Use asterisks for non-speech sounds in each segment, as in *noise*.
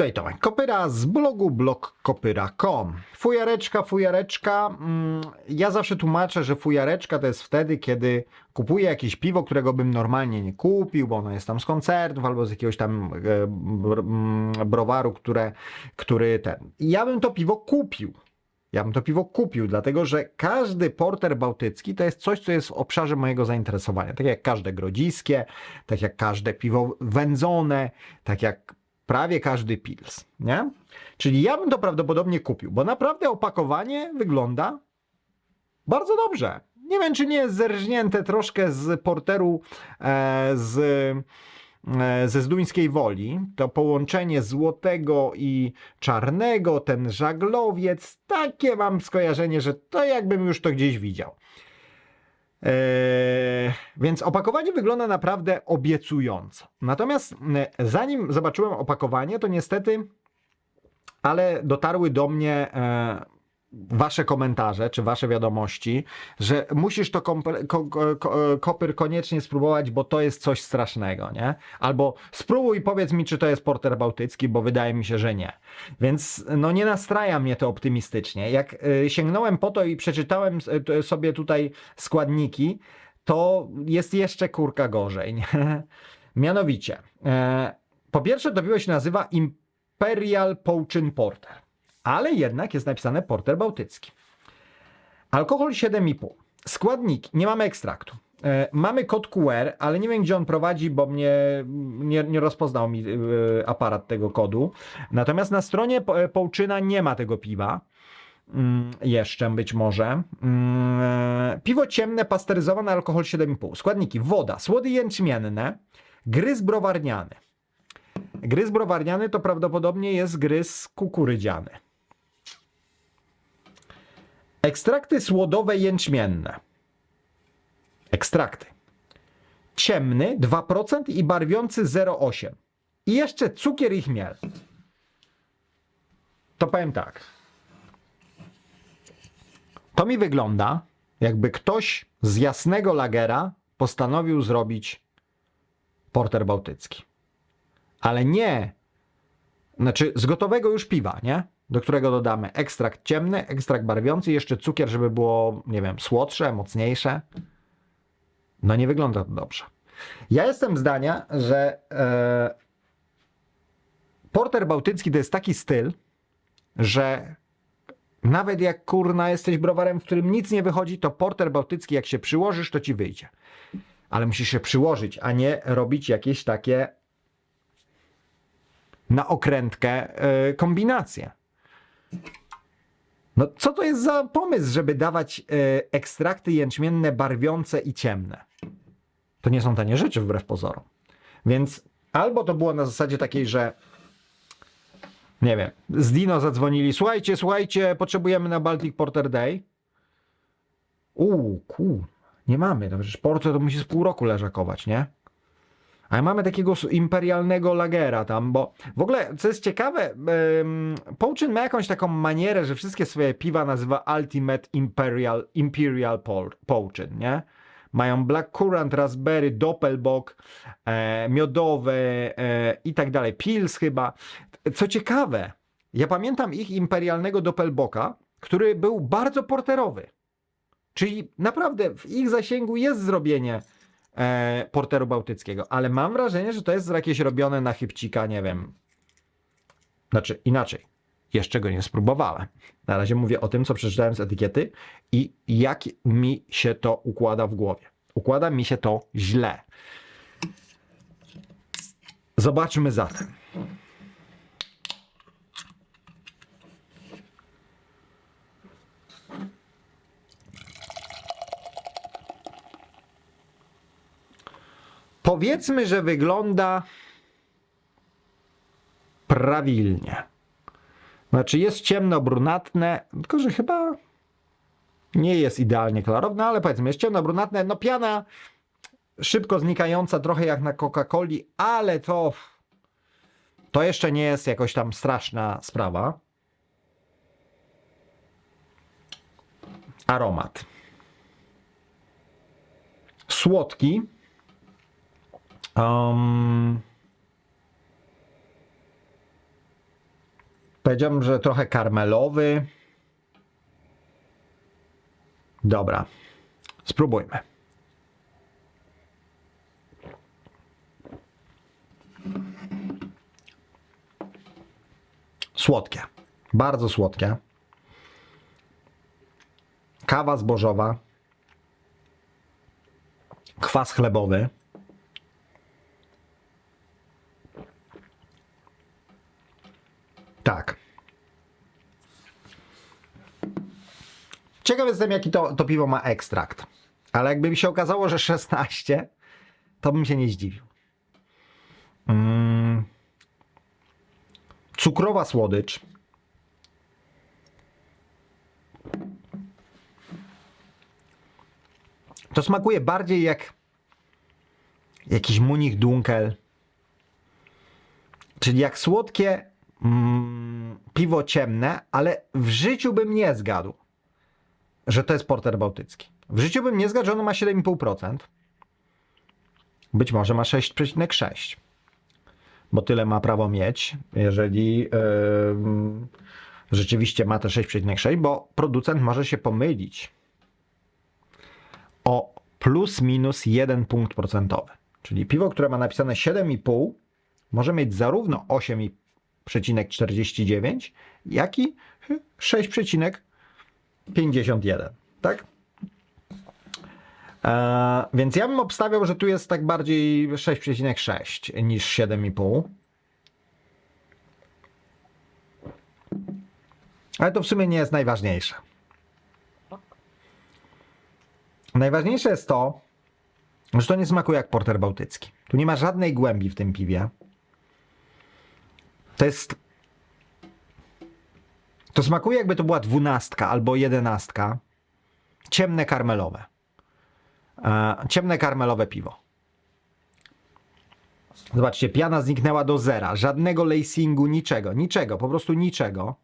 Tutaj Tomek Kopyra z blogu blogkopyra.com. Fujareczka, fujareczka. Mm, Ja zawsze tłumaczę, że fujareczka to jest wtedy, kiedy kupuję jakieś piwo, którego bym normalnie nie kupił, bo ono jest tam z koncertów albo z jakiegoś tam e, mm, browaru, które, który ten. Ja bym to piwo kupił. Ja bym to piwo kupił, dlatego że każdy porter bałtycki to jest coś, co jest w obszarze mojego zainteresowania. Tak jak każde grodziskie, tak jak każde piwo wędzone, tak jak prawie każdy pils, nie? Czyli ja bym to prawdopodobnie kupił, bo naprawdę opakowanie wygląda bardzo dobrze. Nie wiem, czy nie jest zerżnięte troszkę z porteru e, z, e, ze Zduńskiej Woli. To połączenie złotego i czarnego, ten żaglowiec, takie mam skojarzenie, że to jakbym już to gdzieś widział. Eee, więc opakowanie wygląda naprawdę obiecująco. Natomiast zanim zobaczyłem opakowanie, to niestety, ale dotarły do mnie e, wasze komentarze czy wasze wiadomości, że musisz to kompe- ko- ko- ko- kopyr koniecznie spróbować, bo to jest coś strasznego, nie? Albo spróbuj powiedz mi, czy to jest porter bałtycki, bo wydaje mi się, że nie. Więc no nie nastraja mnie to optymistycznie. Jak y, sięgnąłem po to i przeczytałem sobie tutaj składniki, to jest jeszcze kurka gorzej. Nie? *laughs* Mianowicie, e, po pierwsze to piwo się nazywa Imperial Pouczyn Porter, ale jednak jest napisane Porter Bałtycki. Alkohol 7,5. Składniki, nie mamy ekstraktu. E, mamy kod QR, ale nie wiem gdzie on prowadzi, bo mnie nie, nie rozpoznał mi e, aparat tego kodu. Natomiast na stronie Po- Połczyna nie ma tego piwa. Mm, jeszcze być może. Mm, Piwo ciemne, pasteryzowane, alkohol 7,5. Składniki: woda, słody jęczmienne, gryz browarniany. Gryz browarniany to prawdopodobnie jest gryz kukurydziany. Ekstrakty słodowe jęczmienne. Ekstrakty. Ciemny 2% i barwiący 0,8. I jeszcze cukier i chmiel. To powiem tak. To mi wygląda, jakby ktoś z jasnego lagera postanowił zrobić porter bałtycki. Ale nie, znaczy z gotowego już piwa, nie? Do którego dodamy ekstrakt ciemny, ekstrakt barwiący, jeszcze cukier, żeby było, nie wiem, słodsze, mocniejsze. No nie wygląda to dobrze. Ja jestem zdania, że e, porter bałtycki to jest taki styl, że nawet jak kurna jesteś browarem, w którym nic nie wychodzi, to porter bałtycki, jak się przyłożysz, to ci wyjdzie. Ale musisz się przyłożyć, a nie robić jakieś takie na okrętkę yy, kombinacje. No co to jest za pomysł, żeby dawać yy, ekstrakty jęczmienne barwiące i ciemne? To nie są tanie rzeczy wbrew pozorom. Więc albo to było na zasadzie takiej, że nie wiem, z Dino zadzwonili, słuchajcie, słuchajcie, potrzebujemy na Baltic Porter Day. Uuu, ku, nie mamy, no przecież porter to musi z pół roku leżakować, nie? Ale mamy takiego imperialnego lagera tam, bo w ogóle, co jest ciekawe, Pouczyn ma jakąś taką manierę, że wszystkie swoje piwa nazywa Ultimate Imperial, Imperial Pouczyn, nie? Mają Black Currant, Raspberry, Doppelbock, e, miodowe e, i tak dalej, Pils chyba. Co ciekawe, ja pamiętam ich imperialnego Doppelbocka, który był bardzo porterowy. Czyli naprawdę w ich zasięgu jest zrobienie e, porteru bałtyckiego, ale mam wrażenie, że to jest jakieś robione na chybcika, nie wiem. Znaczy inaczej. Jeszcze go nie spróbowałem. Na razie mówię o tym, co przeczytałem z etykiety i jak mi się to układa w głowie. Układa mi się to źle. Zobaczmy zatem. Powiedzmy, że wygląda prawilnie. Znaczy jest ciemno-brunatne, tylko że chyba nie jest idealnie klarowne, ale powiedzmy jest ciemno-brunatne. No piana szybko znikająca, trochę jak na Coca-Coli, ale to to jeszcze nie jest jakoś tam straszna sprawa. Aromat. Słodki. Um, Powiedziałbym, że trochę karmelowy. Dobra. Spróbujmy. Słodkie. Bardzo słodkie. Kawa zbożowa. Kwas chlebowy. Tak. Ciekaw jestem, jaki to, to piwo ma ekstrakt. Ale jakby mi się okazało, że 16, to bym się nie zdziwił. Mm. Cukrowa słodycz. To smakuje bardziej jak jakiś munich dunkel. Czyli jak słodkie mm, piwo ciemne, ale w życiu bym nie zgadł, że to jest porter bałtycki. W życiu bym nie zgadł, że ono ma 7,5%. Być może ma 6,6%. Bo tyle ma prawo mieć, jeżeli yy, rzeczywiście ma te 6,6, bo producent może się pomylić o plus minus 1 punkt procentowy. Czyli piwo, które ma napisane 7,5 może mieć zarówno 8,49, jak i 6,51. Tak? Eee, więc ja bym obstawiał, że tu jest tak bardziej 6,6 niż 7,5. Ale to w sumie nie jest najważniejsze. Najważniejsze jest to, że to nie smakuje jak porter bałtycki. Tu nie ma żadnej głębi w tym piwie. To jest. To smakuje jakby to była dwunastka albo jedenastka. Ciemne karmelowe. E, ciemne karmelowe piwo. Zobaczcie, piana zniknęła do zera. Żadnego lacingu, niczego, niczego, po prostu niczego.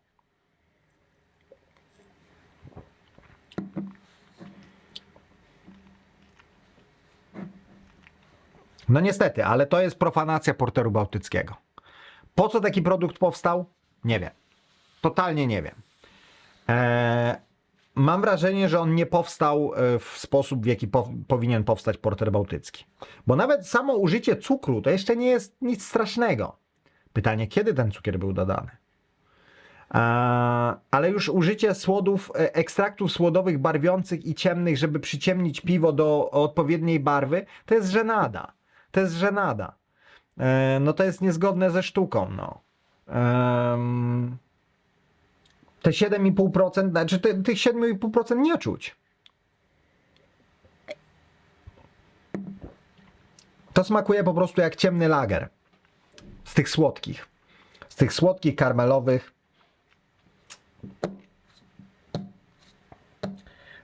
No niestety, ale to jest profanacja porteru bałtyckiego. Po co taki produkt powstał? Nie wiem. Totalnie nie wiem. Eee, mam wrażenie, że on nie powstał e, w sposób, w jaki po, powinien powstać porter bałtycki. Bo nawet samo użycie cukru to jeszcze nie jest nic strasznego. Pytanie, kiedy ten cukier był dodany? Eee, ale już użycie słodów, e, ekstraktów słodowych, barwiących i ciemnych, żeby przyciemnić piwo do odpowiedniej barwy, to jest żenada. To jest żenada. E, no to jest niezgodne ze sztuką, no. Em, te 7,5%, znaczy te, tych 7,5% nie czuć. To smakuje po prostu jak ciemny lager. Z tych słodkich. Z tych słodkich, karmelowych.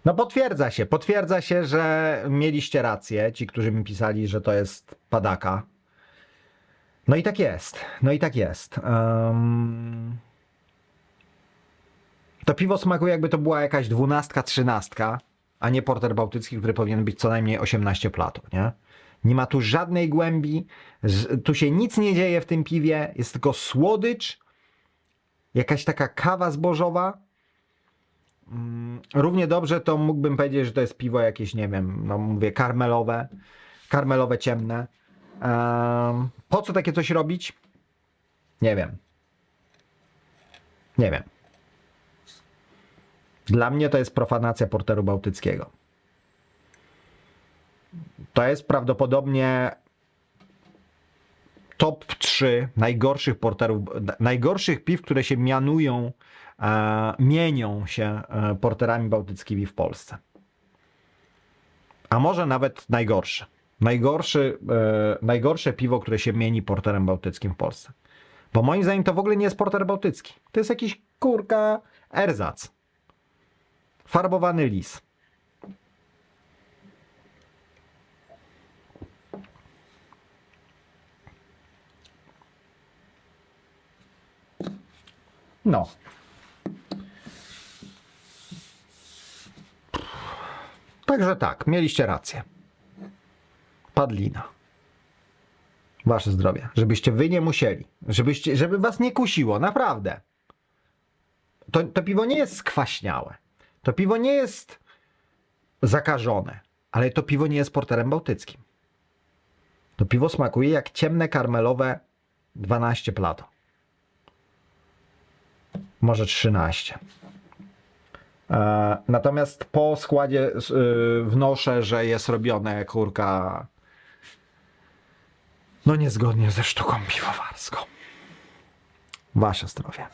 No potwierdza się, potwierdza się, że mieliście rację, ci, którzy mi pisali, że to jest padaka. No i tak jest, no i tak jest. Em, To piwo smakuje jakby to była jakaś dwunastka, trzynastka, a nie porter bałtycki, który powinien być co najmniej 18 platów, nie? Nie ma tu żadnej głębi, tu się nic nie dzieje w tym piwie, jest tylko słodycz, jakaś taka kawa zbożowa, Równie dobrze to mógłbym powiedzieć, że to jest piwo jakieś, nie wiem, no mówię, karmelowe, karmelowe ciemne. Em, po co takie coś robić? Nie wiem. Nie wiem. Dla mnie to jest profanacja porteru bałtyckiego. To jest prawdopodobnie top 3 najgorszych porterów, najgorszych piw, które się mianują, e, mienią się e, porterami bałtyckimi w Polsce. A może nawet najgorsze. Najgorszy, e, najgorsze piwo, które się mieni porterem bałtyckim w Polsce. Bo moim zdaniem to w ogóle nie jest porter bałtycki. To jest jakiś kurka erzac. Farbowany lis. No. Także tak, mieliście rację. Padlina. Wasze zdrowie. Żebyście wy nie musieli. Żebyście, żeby was nie kusiło, naprawdę. to, to piwo nie jest skwaśniałe. To piwo nie jest zakażone, ale to piwo nie jest porterem bałtyckim. To piwo smakuje jak ciemne karmelowe 12 plato. Może 13. E, natomiast po składzie y, wnoszę, że jest robione kurka no niezgodnie ze sztuką piwowarską. Wasze zdrowie.